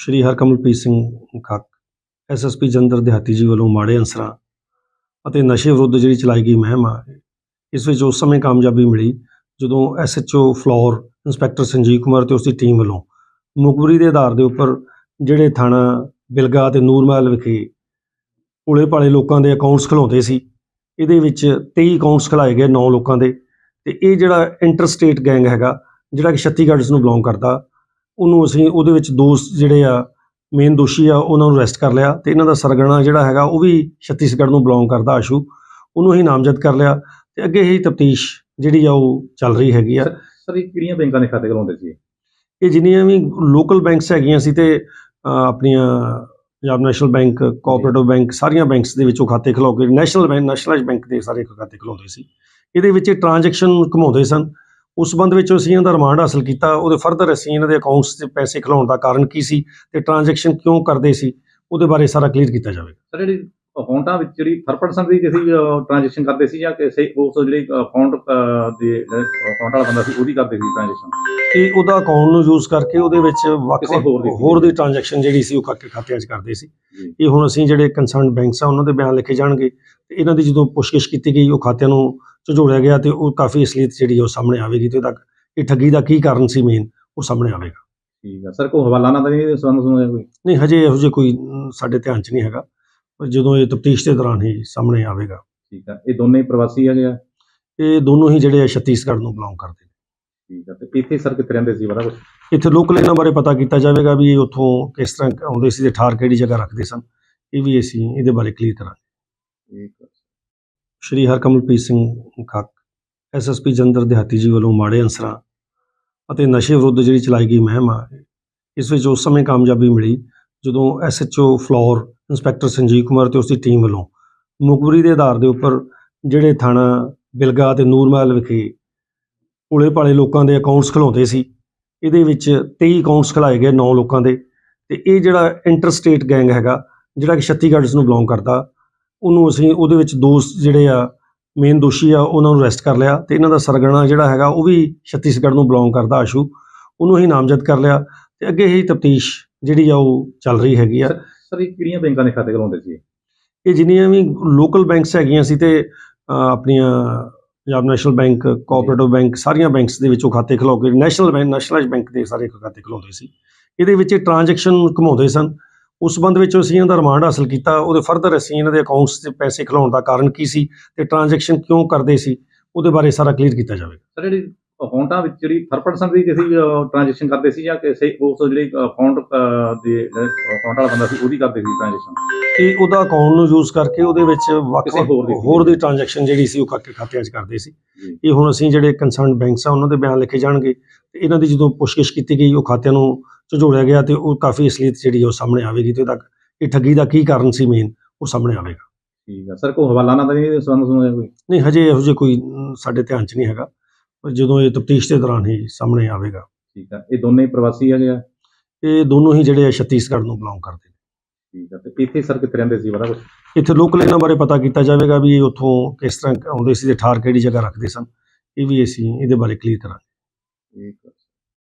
ਸ਼੍ਰੀ Harkamalpreet Singh Khakh SSP Jalandhar ਦਿਹਾਤੀ ਜੀ ਵੱਲੋਂ ਮਾੜੇ ਅਨਸਰਾਂ ਅਤੇ ਨਸ਼ੇ ਵਿਰੁੱਧ ਜਿਹੜੀ ਚਲਾਈ ਗਈ ਮਹਿਮ ਆ, ਇਸ ਵਿੱਚ ਉਸ ਸਮੇਂ ਕਾਮਯਾਬੀ ਮਿਲੀ ਜਦੋਂ ਐਸਐਚਓ ਫਲੋਰ ਇੰਸਪੈਕਟਰ ਸੰਜੀਵ ਕੁਮਾਰ ਤੇ ਉਸ ਦੀ ਟੀਮ ਵੱਲੋਂ ਮੁਖਬਰੀ ਦੇ ਆਧਾਰ ਦੇ ਉੱਪਰ ਜਿਹੜੇ ਥਾਣਾ ਬਿਲਗਾ ਤੇ ਨੂਰਮਹਿਲ ਵਿਖੇ ਉਲੇ ਪਾਲੇ ਲੋਕਾਂ ਦੇ ਅਕਾਊਂਟਸ ਖੁਲਾਉਂਦੇ ਸੀ, ਇਹਦੇ ਵਿੱਚ 23 ਅਕਾਊਂਟਸ ਖੁਲਾਏ ਗਏ 9 ਲੋਕਾਂ ਦੇ ਤੇ ਇਹ ਜਿਹੜਾ ਇੰਟਰਸਟੇਟ ਗੈਂਗ ਹੈਗਾ, ਜਿਹੜਾ ਕਿ ਛੱਤੀਗੜ੍ਹ ਨੂੰ ਬਿਲੋਂਗ ਕਰਦਾ ਉਹਨੂੰ ਅਸੀਂ ਉਹਦੇ ਵਿੱਚ ਦੋ ਜਿਹੜੇ ਆ ਮੇਨ ਦੋਸ਼ੀ ਆ ਉਹਨਾਂ ਨੂੰ ਅਰੈਸਟ ਕਰ ਲਿਆ ਤੇ ਇਹਨਾਂ ਦਾ ਸਰਗਣਾ ਜਿਹੜਾ ਹੈਗਾ ਉਹ ਵੀ ਛੱਤੀਸਗੜ੍ਹ ਨੂੰ ਬਿਲੋਂਗ ਕਰਦਾ ਆਸ਼ੂ। ਉਹਨੂੰ ਹੀ ਨਾਮਜ਼ਦ ਕਰ ਲਿਆ ਤੇ ਅੱਗੇ ਹੀ ਤਫਤੀਸ਼ ਜਿਹੜੀ ਆ ਉਹ ਚੱਲ ਰਹੀ ਹੈਗੀ ਆ। ਸਰ ਇਹ ਕਿਹੜੀਆਂ ਬੈਂਕਾਂ ਦੇ ਖਾਤੇ ਖੁਲਾਉਂਦੇ ਸੀ? ਇਹ ਜਿੰਨੀਆਂ ਵੀ ਲੋਕਲ ਬੈਂਕਸ ਹੈਗੀਆਂ ਸੀ ਤੇ ਆਪਣੀਆਂ Punjab National Bank cooperative bank ਸਾਰੀਆਂ ਬੈਂਕਸ ਦੇ ਵਿੱਚੋਂ ਖਾਤੇ ਖੁਲਾਓ ਕੇ ਨੈਸ਼ਨਲ ਬੈਂਕ ਨੈਸ਼ਨਲਾਈਜ਼ ਬੈਂਕ ਦੇ ਸਾਰੇ ਖਾਤੇ ਖੁਲਾਉਂਦੇ ਸੀ। ਇਹਦੇ ਵਿੱਚ ਟ੍ਰਾਂਜੈਕਸ਼ਨ ਘੁਮਾਉਂਦੇ ਸਨ। ਉਸ ਸੰਬੰਧ ਵਿੱਚ ਅਸੀਂ ਇਹਨਾਂ ਦਾ ਰਿਮਾਂਡ ਹਾਸਲ ਕੀਤਾ। ਉਹਦੇ ਫਰਦਰ ਅਸੀਂ ਇਹਨਾਂ ਦੇ ਅਕਾਊਂਟਸ 'ਚ ਪੈਸੇ ਖਿਲਾਉਣ ਦਾ ਕਾਰਨ ਕੀ ਸੀ ਤੇ ਟ੍ਰਾਂਜੈਕਸ਼ਨ ਕਿਉਂ ਕਰਦੇ ਸੀ, ਉਹਦੇ ਬਾਰੇ ਸਾਰਾ ਕਲੀਅਰ ਕੀਤਾ ਜਾਵੇਗਾ। ਸਰ ਜਿਹੜੀ ਅਕਾਊਂਟਾਂ ਵਿੱਚ ਜਿਹੜੀ ਥਰਡ ਪਰਸਨ ਦੀ ਕਿਸੇ ਟ੍ਰਾਂਜੈਕਸ਼ਨ ਕਰਦੇ ਸੀ ਜਾਂ ਕਿਸੇ ਉਸ ਜਿਹੜੀ ਅਕਾਊਂਟ ਦੇ ਅਕਾਊਂਟ ਵਾਲਾ ਬੰਦਾ ਸੀ ਉਹਦੀ ਕਰਦੇ ਸੀ ਟ੍ਰਾਂਜੈਕਸ਼ਨ ਇਹ ਉਹਦਾ ਅਕਾਊਂਟ ਨੂੰ ਯੂਜ਼ ਕਰਕੇ ਉਹਦੇ ਵਿੱਚ ਵੱਖ ਹੋਰ ਦੀ- ਟ੍ਰਾਂਜੈਕਸ਼ਨ ਜਿਹੜੀ ਸੀ ਉਹ ਕਰਕੇ ਖਾਤਿਆਂ 'ਚ ਕਰਦੇ ਸੀ। ਇਹ ਹੁਣ ਅਸੀਂ ਜਿਹੜੇ ਕੰਸਰਨ ਬੈਂਕਸ ਆ ਉਹਨਾਂ ਦੇ ਬਿਆਨ ਲਿਖੇ ਜਾਣਗੇ। ਤੇ ਇਹਨਾਂ ਦੀ ਜਦੋਂ ਪੁੱਛਗਿੱਛ ਕੀਤੀ ਗਈ ਉਹ ਖਾਤਿਆਂ ਨੂੰ ਝੁਝੋੜਿਆ ਗਿਆ ਤੇ ਉਹ ਕਾਫੀ ਅਸਲੀਅਤ ਜਿਹੜੀ ਆ ਉਹ ਸਾਹਮਣੇ ਆਵੇਗੀ ਤੇ ਉਹਦਾ ਇਹ ਠੱਗੀ ਦਾ ਕੀ ਕਾਰਨ ਸੀ ਮੇਨ ਉਹ ਸਾਹਮਣੇ ਆਵੇਗਾ। ਠੀਕ ਹੈ ਸਰ ਕੋਈ ਹਵਾਲਾ ਨਾ ਤਾਂ ਨਹੀਂ ਸੰਬੰਧ ਸੁਣਿਆ ਕੋਈ? ਨਹੀਂ ਹਜੇ ਇਹੋ ਜਿਹੇ ਕੋਈ ਸਾਡੇ ਧਿਆਨ 'ਚ ਨਹੀਂ ਹੈਗਾ। ਜਦੋਂ ਇਹ ਤਫਤੀਸ਼ ਦੇ ਦੌਰਾਨ ਹੀ ਸਾਹਮਣੇ ਆਵੇਗਾ। ਠੀਕ ਹੈ ਇਹ ਦੋਨੇ ਪ੍ਰਵਾਸੀ ਹੈਗੇ ਆ? ਇਹ ਦੋਨੋਂ ਹੀ ਜਿਹੜੇ ਆ ਛੱਤੀਸਗੜ੍ਹ ਨੂੰ ਬਿਲੋਂਗ ਕਰਦੇ ਨੇ। ਠੀਕ ਹੈ ਤੇ ਇੱਥੇ ਸਰ ਕਿੱਥੇ ਰਹਿੰਦੇ ਸੀ ਬੜਾ ਕੁਝ ਇੱਥੇ ਲੋਕਲ ਇਹਨਾਂ ਬਾਰੇ ਪਤਾ ਕੀਤਾ ਜਾਵੇਗਾ ਵੀ ਇਹ ਉੱਥੋਂ ਕਿਸ ਤਰ੍ਹਾਂ ਆਉਂਦੇ ਸੀ ਤੇ ਠਾਰ ਕਿਹੜੀ ਜਗ੍ਹਾ ਰੱਖਦੇ ਸਨ। ਇਹ ਵੀ ਅਸੀਂ ਇਹਦੇ ਬਾਰੇ ਕਲੀਅਰ ਕਰਾਂਗੇ। ਠੀਕ ਹੈ ਸ਼੍ਰੀ ਹਰਕਮਲਪ੍ਰੀਤ ਸਿੰਘ ਖੱਕ ਐਸਐਸਪੀ ਜਲੰਧਰ ਦਿਹਾਤੀ ਜੀ ਵੱਲੋਂ ਮਾੜੇ ਅਨਸਰਾਂ ਅਤੇ ਨਸ਼ੇ ਵਿਰੁੱਧ ਜਿਹੜੀ ਚਲਾਈ ਗਈ ਮੁਹਿੰਮ ਆ ਇਸ ਵਿੱਚ ਉਸ ਸਮੇਂ ਕਾਮਯਾਬੀ ਮਿਲੀ। ਜਦੋਂ ਐਸਐਚਓ ਫਲੋਰ ਇੰਸਪੈਕਟਰ ਸੰਜੀਵ ਕੁਮਾਰ ਤੇ ਉਸ ਦੀ ਟੀਮ ਵੱਲੋਂ ਮੁਖਬਰੀ ਦੇ ਆਧਾਰ ਦੇ ਉੱਪਰ ਜਿਹੜੇ ਥਾਣਾ ਬਿਲਗਾ ਤੇ ਨੂਰਮਹਿਲ ਵਿਖੇ ਉਲੇ ਪਾਲੇ ਲੋਕਾਂ ਦੇ ਅਕਾਊਂਟਸ ਖੁਲਾਉਂਦੇ ਸੀ, ਇਹਦੇ ਵਿੱਚ 23 ਅਕਾਊਂਟਸ ਖੁਲਾਏ ਗਏ 9 ਲੋਕਾਂ ਦੇ ਤੇ ਇਹ ਜਿਹੜਾ ਇੰਟਰ ਸਟੇਟ ਗੈਂਗ ਹੈਗਾ, ਜਿਹੜਾ ਕਿ ਛੱਤੀਗੜ੍ਹ ਨੂੰ ਬਿਲੋਂਗ ਕਰਦਾ, ਉਹਨੂੰ ਅਸੀਂ ਉਹਦੇ ਵਿੱਚ ਦੋਸਤ ਜਿਹੜੇ ਆ ਮੇਨ ਦੋਸ਼ੀ ਆ, ਉਹਨਾਂ ਨੂੰ ਅਰੈਸਟ ਕਰ ਲਿਆ ਤੇ ਇਹਨਾਂ ਦਾ ਸਰਗਣਾ ਜਿਹੜਾ ਹੈਗਾ, ਉਹ ਵੀ ਛੱਤੀਸਗੜ੍ਹ ਨੂੰ ਬਿਲੋਂਗ ਕਰਦਾ ਆਸ਼ੂ, ਉਹਨੂੰ ਹੀ ਨਾਮਜ਼ਦ ਕਰ ਲਿਆ ਤੇ ਅੱਗੇ ਹੀ ਤਫਤੀਸ਼ ਜਿਹੜੀ ਆ ਉਹ ਚੱਲ ਰਹੀ ਹੈਗੀ ਆ। ਸਰ ਇਹ ਕਿਹੜੀਆਂ ਬੈਂਕਾਂ ਦੇ ਖਾਤੇ ਖੁਲਾਉਂਦੇ ਸੀ ਇਹ? ਜਿੰਨੀਆਂ ਵੀ ਲੋਕਲ ਬੈਂਕਸ ਹੈਗੀਆਂ ਸੀ ਤੇ ਆਪਣੀਆਂ Punjab National Bank cooperative bank ਸਾਰੀਆਂ ਬੈਂਕਸ ਦੇ ਵਿੱਚੋਂ ਖਾਤੇ ਖੁਲਾਓ ਕੇ ਨੈਸ਼ਨਲ ਬੈਂਕ ਨੈਸ਼ਨਲਾਈਜ਼ ਬੈਂਕ ਦੇ ਸਾਰੇ ਖਾਤੇ ਖੁਲਾਉਂਦੇ ਸੀ। ਇਹਦੇ ਵਿੱਚ ਟ੍ਰਾਂਜੈਕਸ਼ਨ ਘੁਮਾਉਂਦੇ ਸਨ। ਉਸ ਸੰਬੰਧ ਵਿੱਚ ਅਸੀਂ ਇਹਨਾਂ ਦਾ ਰਿਮਾਂਡ ਹਾਸਲ ਕੀਤਾ। ਉਹਦੇ ਫਰਦਰ ਅਸੀਂ ਇਹਨਾਂ ਦੇ ਅਕਾਊਂਟਸ 'ਚ ਪੈਸੇ ਖਿਲਾਉਣ ਦਾ ਕਾਰਨ ਕੀ ਸੀ ਤੇ ਟ੍ਰਾਂਜੈਕਸ਼ਨ ਕਿਉਂ ਕਰਦੇ ਸੀ ਉਹਦੇ ਬਾਰੇ ਸਾਰਾ ਕਲੀਅਰ ਕੀਤਾ ਜਾਵੇਗਾ। ਸਰ ਜਿਹੜੀ ਅਕਾਊਂਟਾਂ ਵਿੱਚ ਜਿਹੜੀ ਥਰਡ ਪਰਸਨ ਦੀ ਕਿਸੇ ਟ੍ਰਾਂਜੈਕਸ਼ਨ ਕਰਦੇ ਸੀ ਜਾਂ ਕਿਸੇ ਉਸ ਜਿਹੜੀ ਅਕਾਊਂਟ ਦੇ ਅਕਾਊਂਟ ਵਾਲਾ ਬੰਦਾ ਸੀ ਉਹਦੀ ਕਰਦੇ ਸੀ ਟ੍ਰਾਂਜੈਕਸ਼ਨ ਇਹ ਉਹਦਾ ਅਕਾਊਂਟ ਨੂੰ ਯੂਜ਼ ਕਰਕੇ ਉਹਦੇ ਵਿੱਚ ਵੱਖ ਹੋਰ ਦੀ- ਟ੍ਰਾਂਜੈਕਸ਼ਨ ਜਿਹੜੀ ਸੀ ਉਹ ਕਰਕੇ ਖਾਤਿਆਂ 'ਚ ਕਰਦੇ ਸੀ। ਇਹ ਹੁਣ ਅਸੀਂ ਜਿਹੜੇ ਕੰਸਰਨ ਬੈਂਕਸ ਆ ਉਹਨਾਂ ਦੇ ਬਿਆਨ ਲਿਖੇ ਜਾਣਗੇ। ਤੇ ਇਹਨਾਂ ਦੀ ਜਦੋਂ ਪੁੱਛਗਿੱਛ ਕੀਤੀ ਗਈ ਉਹ ਖਾਤਿਆਂ ਨੂੰ ਝੁਝੋੜਿਆ ਗਿਆ ਤੇ ਉਹ ਕਾਫੀ ਅਸਲੀਅਤ ਜਿਹੜੀ ਉਹ ਸਾਹਮਣੇ ਆਵੇਗੀ ਤੇ ਉਹਦਾ ਇਹ ਠੱਗੀ ਦਾ ਕੀ ਕਾਰਨ ਸੀ ਮੇਨ ਉਹ ਸਾਹਮਣੇ ਆਵੇਗਾ। ਠੀਕ ਹੈ ਸਰ ਕੋਈ ਹਵਾਲਾ ਨਾ ਤਾਂ ਨਹੀਂ ਸੰਬੰਧ ਸੁਣਿਆ ਕੋਈ? ਨਹੀਂ ਹਜੇ ਇਹੋ ਜਿਹੇ ਕੋਈ ਸਾਡੇ ਧਿਆਨ 'ਚ ਨਹੀਂ ਹੈਗਾ। ਜਦੋਂ ਇਹ ਤਫਤੀਸ਼ ਦੇ ਦੌਰਾਨ ਹੀ ਸਾਹਮਣੇ ਆਵੇਗਾ। ਠੀਕ ਹੈ ਇਹ ਦੋਨੇ ਹੀ ਪ੍ਰਵਾਸੀ ਹੈਗੇ ਆ? ਇਹ ਦੋਨੋਂ ਹੀ ਜਿਹੜੇ ਆ ਛੱਤੀਸਗੜ੍ਹ ਨੂੰ ਬਿਲੋਂਗ ਕਰਦੇ ਨੇ। ਠੀਕ ਹੈ ਤੇ ਇੱਥੇ ਸਰ ਕਿੱਥੇ ਰਹਿੰਦੇ ਸੀ? ਬੜਾ ਕੁਝ ਇੱਥੇ ਲੋਕਲ ਇਹਨਾਂ ਬਾਰੇ ਪਤਾ ਕੀਤਾ ਜਾਵੇਗਾ ਵੀ ਇਹ ਉੱਥੋਂ ਕਿਸ ਤਰ੍ਹਾਂ ਆਉਂਦੇ ਸੀ ਤੇ ਠਾਰ ਕਿਹੜੀ ਜਗ੍ਹਾ ਰੱਖਦੇ ਸਨ। ਇਹ ਵੀ ਅਸੀਂ ਇਹਦੇ ਬਾਰੇ ਕਲੀਅਰ ਕਰਾਂਗੇ। ਠੀਕ ਹੈ